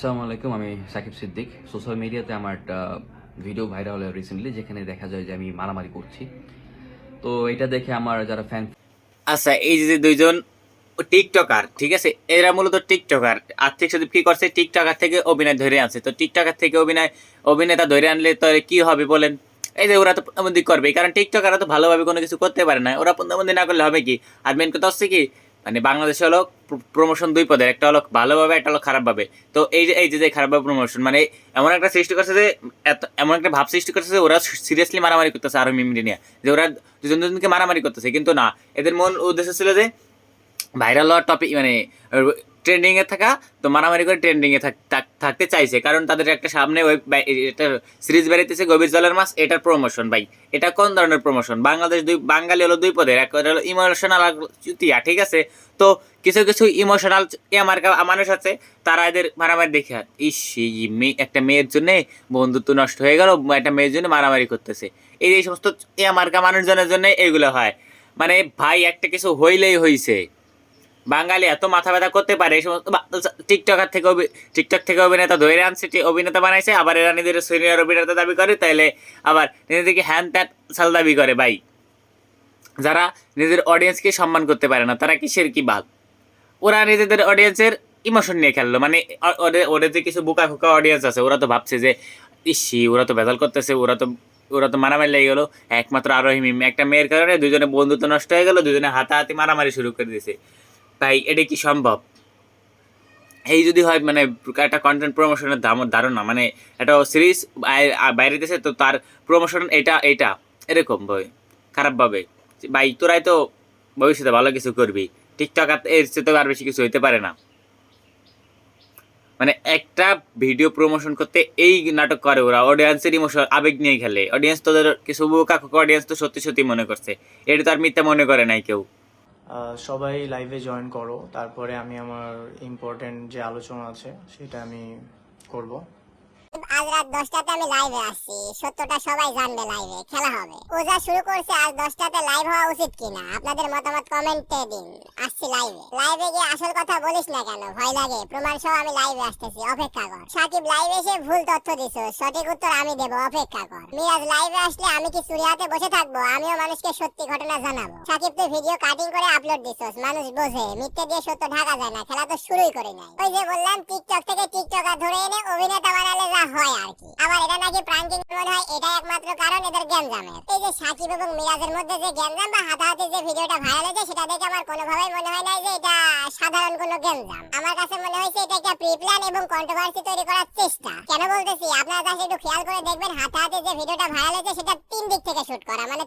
আসসালামু আলাইকুম, আমি সাকিব সিদ্দিক। সোশ্যাল মিডিয়াতে আমার একটা ভিডিও ভাইরাল হলো রিসেন্টলি যেখানে দেখা যায় যে আমি মারামারি করছি। তো এটা দেখে আমার যারা ফ্যান আচ্ছা এই যে দুইজন টিকটকার ঠিক আছে? এরা মূলত টিকটকার আর্থিক সদীপ কী করছে? টিকটকার থেকে অভিনয় ধরে আনছে। তো টিকটকার থেকে অভিনয়, অভিনেতা ধরে আনলে তো কি হবে বলেন? এই যে ওরা তো প্রতিবন্ধী করবে কারণ টিকটকাররা তো ভালোভাবে কোনো কিছু করতে পারে না। ওরা প্রতিবন্ধী না করলে হবে কি? আর মেন কথা হচ্ছে কি মানে বাংলাদেশে হলো প্রমোশন দুই পদের, একটা হলো ভালোভাবে, একটা হলো খারাপভাবে। তো এই যে এই যে খারাপভাবে প্রমোশন মানে এমন একটা সৃষ্টি করছে যে, এত, এমন একটা ভাব সৃষ্টি করছে যে, ওরা সিরিয়াসলি মারামারি করতেছে আরও মিমিডি নিয়ে যে ওরা দুজন দুজনকে মারামারি করতেছে, কিন্তু না। এদের মূল উদ্দেশ্য ছিল যে ভাইরাল হওয়ার টপিক মানে ট্রেন্ডিং এ থাকা, তো মারামারি করে ট্রেন্ডিং এ থাক- থাক- থাকতে চাইছে। কারণ তাদের একটা সামনে ওয়েব এটা সিরিজ বেরিয়েছে গভীর জলের মাছ এটার প্রমোশন ভাই। এটা কোন ধরনের প্রমোশন বাংলাদেশ দুই, বাঙালি হলো দুই পদের। এক হলো ইমোশনাল চুতিয়া, ঠিক আছে? তো কিছু কিছু ইমোশনাল আমার মানুষ আছে, তারা এদের মারামারি দেখে, ইস মেয়ে একটা মেয়ের জন্যে বন্ধুত্ব নষ্ট হয়ে গেল, একটা মেয়ের জন্য মারামারি করতেছে। এই সমস্ত এ মার্কা মানুষজনের জন্য এগুলো হয়। মানে ভাই, একটা কিছু হইলেই হইছে। বাঙালি এত মাথা ব্যথা করতে পারে, এই সমস্ত টিকটকার থেকে টিকটক থেকে অভিনেতা ধরে আনছে অভিনেতা বানাইছে, আবার এরা নিজের সিনিয়র অভিনেতা দাবি করে, তাইলে আবার নিজেদেরকে হ্যান ত্যান সাল দাবি করে, ভাই। যারা নিজের অডিয়েন্সকে সম্মান করতে পারে না, তারা কিসের কি বাল? ওরা নিজেদের অডিয়েন্সের ইমোশন নিয়ে খেললো মানে ওদের যে কিছু বোকা ফোকা অডিয়েন্স আছে, ওরা তো ভাবছে যে, ইসি, ওরা তো ভেজাল করতেছে, ওরা তো ওরা তো মারামারি লেগে গেলো, একমাত্র আরোহী একটা মেয়ের কারণে দুজনে বন্ধুত্ব নষ্ট হয়ে গেলো, দুজনে হাতাহাতি মারামারি শুরু করে দিয়েছে। তাই এটা কি সম্ভব? এই যদি হয় মানে একটা কন্টেন্ট প্রমোশনের দাম, ধারণা মানে একটা সিরিজ বাইরে দেশে, তো তার প্রমোশন এটা এটা, এরকম ভাবে খারাপভাবে ভাই, তোরাই তো ভবিষ্যতে ভালো কিছু করবি। টিকটক এর চেয়ে আর বেশি কিছু হইতে পারে না। মানে একটা ভিডিও প্রমোশন করতে এই নাটক করে ওরা অডিয়েন্সের ইমোশন আবেগ নিয়ে খেলে। অডিয়েন্স তোদের কিছু কাকু অডিয়েন্স তো সত্যি সত্যি মনে করছে। এটা তো আর মিথ্যা মনে করে নাই কেউ। সবাই লাইভে জয়েন করো। তারপরে আমি আমার ইম্পর্টেন্ট যে আলোচনা আছে সেটা আমি করব। আজ রাত দশটাতে আমি লাইভে আসছি। সত্যটা সবাই জানবে লাইভে খেলা হবে। পূজা শুরু করছে আজ দশটাতে লাইভ হওয়া উচিত কিনা? আপনাদের মতামত কমেন্টে দিন। আসছি লাইভে লাইভে গিয়ে আসল কথা বলিস না কেন? ভয় লাগে। প্রমাণ সহ আমি লাইভে আসতেছি। অপেক্ষা কর। সাকিব লাইভে এসে ভুল তথ্য দিছ। সঠিক উত্তর আমি দেবো। অপেক্ষা কর। মিরাজ লাইভে আসলে আমি কি চুরি হাতে বসে থাকব? আমিও মানুষকে সত্যি ঘটনা জানাব। সাকিব, তুই ভিডিও কাটিং করে আপলোড দিছস। মানুষ বোঝে। মিথ্যে দিয়ে সত্য ঢাকা যায় না। খেলা তো শুরুই করে নাই। ওই যে বললাম টিকটক থেকে টিকটকার ধরে এনে অভিনেতা বানালে যা হয়। আর কি। আবার এটা নাকি প্রাঙ্কিং মনে হয় এটা একমাত্র কারণ এদের গ্যাঞ্জামের এই যে সাকিব এবং মিরাজের মধ্যে যে গ্যাঞ্জাম বা হাতাহাতি যে ভিডিওটা ভাইরাল হয়েছে, সেটা দেখে আমার কোনোভাবেই মনে হয় না যে এটা সাধারণ কোনো গ্যাঞ্জাম আমার কাছে মনে হয়েছে এটা একটা প্রি এবং কন্ট্রোভার্সি তৈরি করার চেষ্টা। কেন বলতেছি? আপনারা কাছে একটু খেয়াল করে দেখবেন, হাতাহাতি যে ভিডিওটা ভাইরাল হয়েছে, সেটা তিন দিক থেকে শুট করা। মানে